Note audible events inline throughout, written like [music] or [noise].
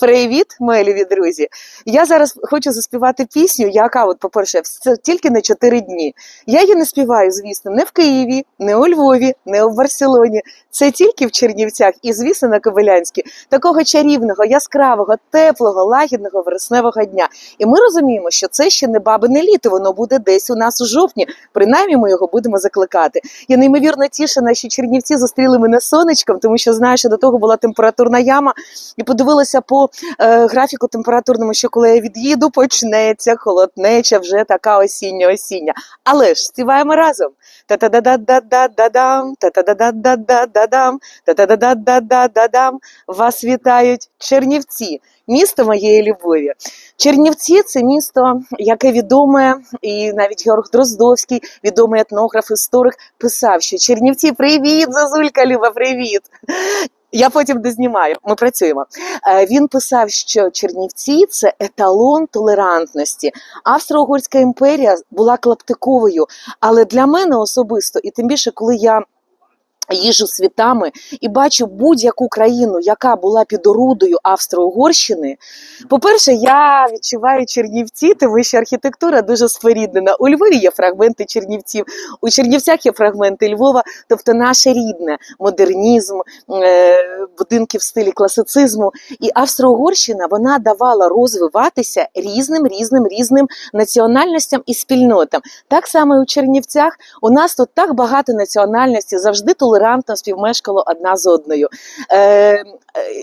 Привіт, мої друзі! Я зараз хочу заспівати пісню, яка, от, по-перше, тільки на 4 дні. Я її не співаю, звісно, не в Києві, не у Львові, не у Барселоні. Це тільки в Чернівцях і, звісно, на Ковилянській. Такого чарівного, яскравого, теплого, лагідного вересневого дня. І ми розуміємо, що це ще не бабине літо, воно буде десь у нас у жовтні. Принаймні ми його будемо закликати. Я неймовірно тішена, що Чернівці зустріли мене сонечком, тому що знаю, що до того була температурна яма, і подивилася по графіку температурному, що коли я від'їду, почнеться холоднеча, вже така осіння-осіння. Але ж співаємо разом. Та-та-да-да-да-да-дам, та-та-да-да-да-да-дам, та-та-да-да-да-да-дам. Вас вітають Чернівці, місто моєї любові. Чернівці це місто, яке відоме, і навіть Георг Дроздовський, відомий етнограф, історик, писав, що Чернівці, привіт, Зазулька Люба, привіт. Я потім дознімаю, ми працюємо. Е, Він писав, що Чернівці це еталон толерантності. Австро-Угорська імперія була клаптиковою, але для мене особисто, і тим більше, коли я. Їжу світами і бачу будь-яку країну, яка була під орудою Австро-Угорщини. По-перше, я відчуваю Чернівці, тому що архітектура дуже споріднена. У Львові є фрагменти Чернівців, у Чернівцях є фрагменти Львова, тобто наше рідне модернізм, е, будинки в стилі класицизму. І Австро-Угорщина вона давала розвиватися різним, різним, різним національностям і спільнотам. Так само і у Чернівцях у нас тут так багато національностей, завжди толерантно співмешкало одна з одною. Е,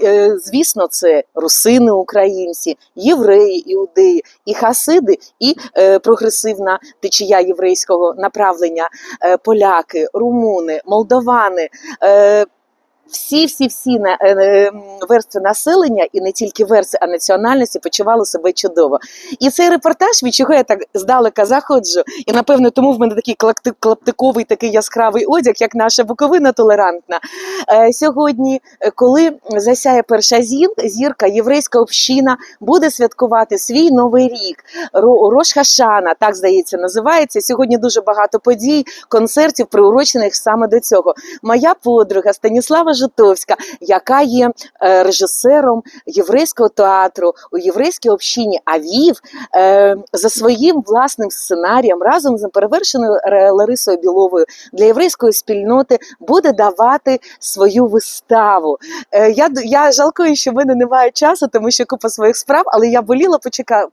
е, звісно, це русини українці, євреї, іудеї, і хасиди, і е, прогресивна течія єврейського направлення, е, поляки, румуни, молдовани. Е, всі, всі, всі на- е, е, верстви населення, і не тільки верстви, а національності почували себе чудово. І цей репортаж, від чого я так здалека заходжу, і напевно тому в мене такий клаптиковий, такий яскравий одяг, як наша Буковина толерантна. Е, сьогодні, коли засяє перша зір, зірка, єврейська община буде святкувати свій новий рік. Ро- Рош Хашана, так здається, називається. Сьогодні дуже багато подій, концертів, приурочених саме до цього. Моя подруга Станіслава Житовська, яка є е, режисером єврейського театру у єврейській общині Авів, е, за своїм власним сценарієм разом з перевершеною Ларисою Біловою для єврейської спільноти буде давати свою виставу. Е, я, я жалкую, що в мене немає часу, тому що купа своїх справ, але я боліла почека,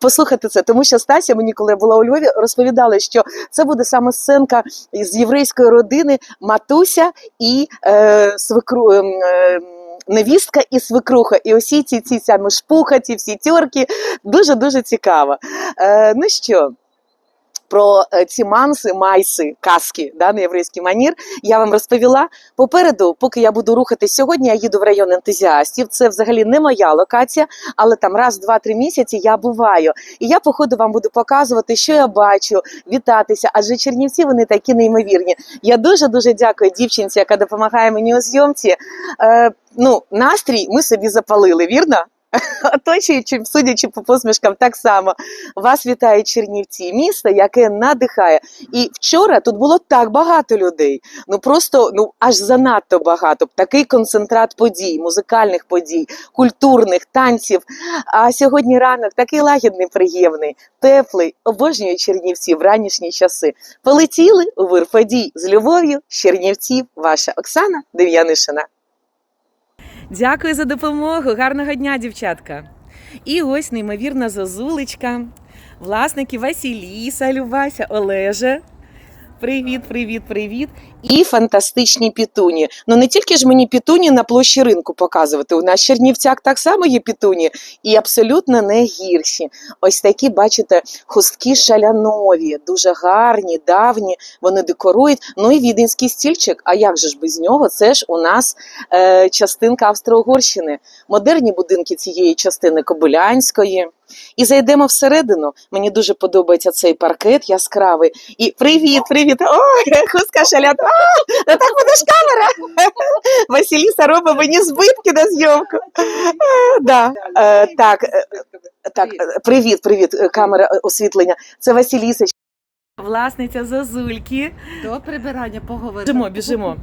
послухати це, тому що Стася мені, коли я була у Львові, розповідала, що це буде саме сценка з єврейської родини Матуся і е, свекру. ем, е, Невістка і свекруха, і усі ці ці саме шпуха, ці всі тьорки. Дуже дуже цікаво. Е, ну що, про е, ці манси, майси, каски да, на єврейський манір я вам розповіла. Попереду, поки я буду рухатись сьогодні, я їду в район ентузіастів. Це взагалі не моя локація, але там раз, два-три місяці я буваю. І я, по ходу, вам буду показувати, що я бачу, вітатися. Адже чернівці вони такі неймовірні. Я дуже дуже дякую дівчинці, яка допомагає мені у зйомці. Е, ну, настрій ми собі запалили, вірно? [laughs] Оточуючи, судячи по посмішкам, так само вас вітає Чернівці, місто, яке надихає. І вчора тут було так багато людей. Ну просто ну аж занадто багато. Такий концентрат подій, музикальних подій, культурних танців. А сьогодні ранок такий лагідний, приємний, теплий, обожнюю Чернівці в ранішні часи. Полетіли у вир подій з любов'ю Чернівців. Ваша Оксана Дев'янишина. Дякую за допомогу. Гарного дня, дівчатка. І ось неймовірна зозулечка, власники Василіса, Любася, Олеже. Привіт, привіт, привіт. І фантастичні пітуні. Ну не тільки ж мені пітуні на площі ринку показувати. У нас Чернівцях так само є пітуні, і абсолютно не гірші. Ось такі, бачите, хустки шалянові, дуже гарні, давні. Вони декорують. Ну і віденський стільчик. А як же ж без нього? Це ж у нас е, частинка Австро-Угорщини. Модерні будинки цієї частини Кобилянської. І зайдемо всередину. Мені дуже подобається цей паркет яскравий. І привіт, привіт! Ой, хустка шалян. А, так буде ж камера. Василіса робить мені збитки на зйомку. Да. Е, Так, е, так, е, привіт, привіт, камера освітлення. Це Василіса. Власниця Зозульки. До прибирання поговоримо. Біжимо, біжимо.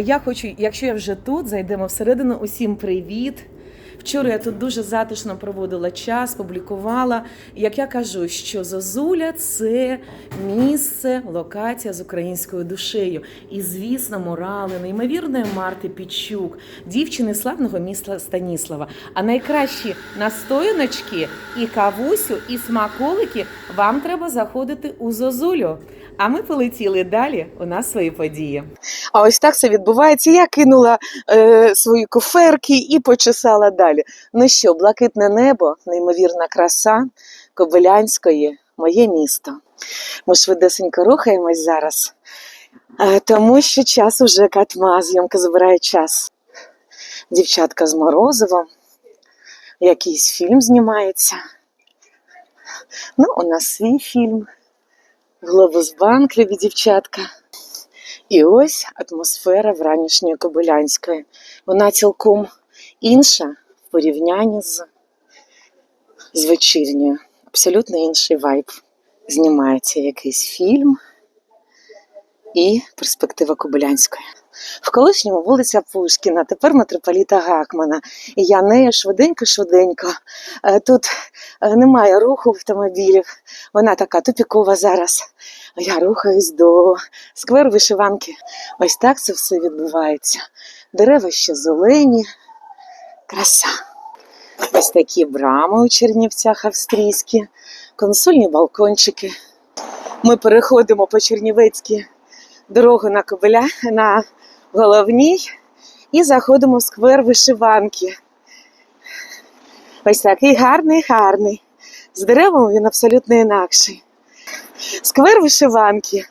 Я хочу, якщо я вже тут, зайдемо всередину. Усім привіт. Вчора я тут дуже затишно проводила час, публікувала. Як я кажу, що Зозуля це місце, локація з українською душею. І, звісно, морали неймовірної Марти Пічук, дівчини славного міста Станіслава. А найкращі настояночки і кавусю, і смаколики вам треба заходити у Зозулю. А ми полетіли далі. У нас свої події. А ось так все відбувається. Я кинула е, свої куферки і почесала далі. Ну що, блакитне небо, неймовірна краса Кобилянської, моє місто. Ми швидесенько рухаємось зараз, е, тому що час уже катма, зйомка забирає час. Дівчатка з Морозовом, якийсь фільм знімається. Ну, у нас свій фільм. Глобус Банк, любі дівчатка. І ось атмосфера вранішньої Кобилянської. Вона цілком інша в порівнянні з, з вечірньою. Абсолютно інший вайб. Знімається якийсь фільм і перспектива Кобилянської. В колишньому вулиця Пушкіна, тепер митрополіта Гакмана. І я нею швиденько-швиденько. Е, Тут е, немає руху автомобілів. Вона така тупікова зараз. Я рухаюсь до сквер вишиванки. Ось так це все відбувається. Дерева ще зелені, краса. Ось такі брами у Чернівцях австрійські, консольні балкончики. Ми переходимо по Чернівецькій дорогу на Кобиля на головній і заходимо в сквер вишиванки. Ось такий гарний, гарний. З деревом він абсолютно інакший. Сквер вишиванки. [laughs]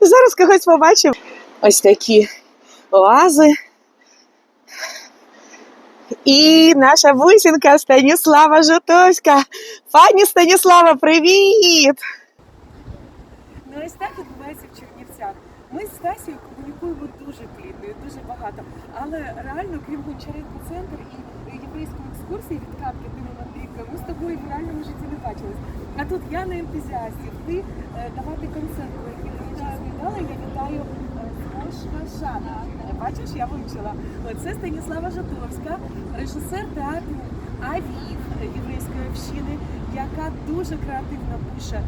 І зараз когось побачив. Ось такі оази. І наша бусинка Станіслава Житовська. Пані Станіслава, привіт! Ну ось так відбувається в Чернівцях. Ми з Стасією комунікуємо дуже плідно і дуже багато. Але реально, крім Гончаренко центр і єврейської екскурсії від капки Дими Мандрівка, ми з тобою в реальному житті не бачились. А тут я на ентузіасті, ти е, давати концерт, про який вже розповідала, я вітаю Шана. Бачиш, я вивчила. Це Станіслава Жатовська, режисер театру Авів єврейської общини, яка дуже креативно пише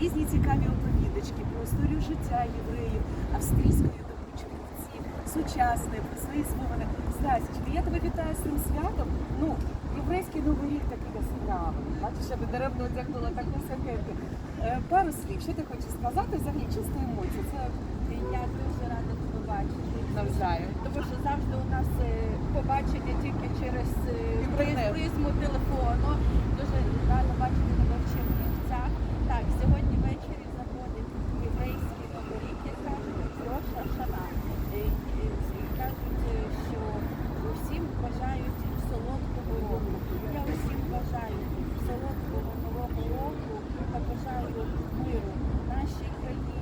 різні цікаві оповідачки про історію життя євреїв, австрійської доби сучасне, про свої спогади. Стасічка, я тебе вітаю з цим святом. Ну, єврейський новий рік такий яскравий. Бачиш, я би деревно одягнула таку сакетку. Е, Пару слів, що ти хочеш сказати? Взагалі чисто емоції. Це Я дуже рада навзаєм. Тому що завжди у нас е, побачення тільки через е, призму телефону. Дуже гарно бачити тебе в Чернівцях. Так, сьогодні ввечері заходить єврейський новий рік, як кажуть, Роша Шана. Е, е, і Кажуть, е, що усім бажають солодкого року. Я усім бажаю солодкого нового року та бажаю миру нашій країні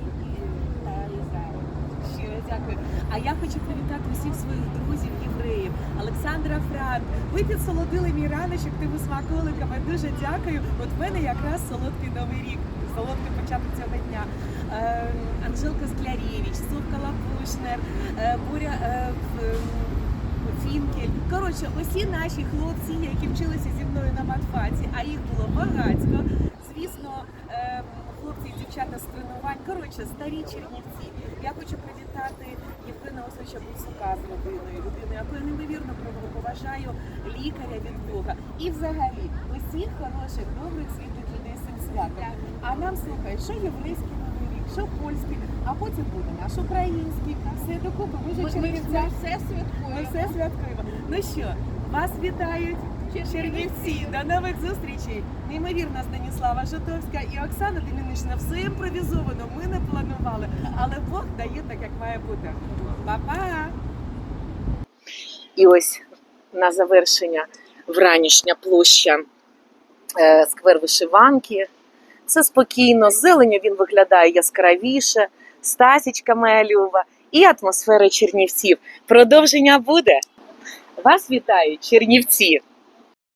та Ізраїлю. Щиро дякую. А я хочу привітати усіх своїх друзів євреїв. Олександра Франк. Ви підсолодили мій раночок тими смаколиками. Дуже дякую. От в мене якраз солодкий новий рік, солодкий початок цього дня. Е, Анжелка Склярєвич, Совка Лапушнер, е, Боря е, ем, Фінкель. Коротше, усі наші хлопці, які вчилися зі мною на матфаці, а їх було багатько. Звісно, ем, хлопці і дівчата з тренувань. Коротше, старі чернівці. Я хочу привітати Євгена Осовича Буцука з родиною, людиною, яку я неймовірно поважаю лікаря від Бога. І взагалі усіх хороших, добрих світлих людей цим святом. А нам слухають, що єврейський новий рік, що польський, а потім буде наш український. Все докупи, ми вже Ми, ми, чернівця. ми все Ми святкуємо. все святкуємо. Ну що, вас вітають Чернівці. До нових зустрічей. Неймовірна Станіслава Житовська і Оксана Демінична. Все імпровізовано. Ми не планували, але Бог дає так, як має бути. Па-па! І ось на завершення вранішня площа е, сквер вишиванки. Все спокійно, зеленю він виглядає яскравіше, стасічка моя люба і атмосфера чернівців. Продовження буде. Вас вітають чернівці!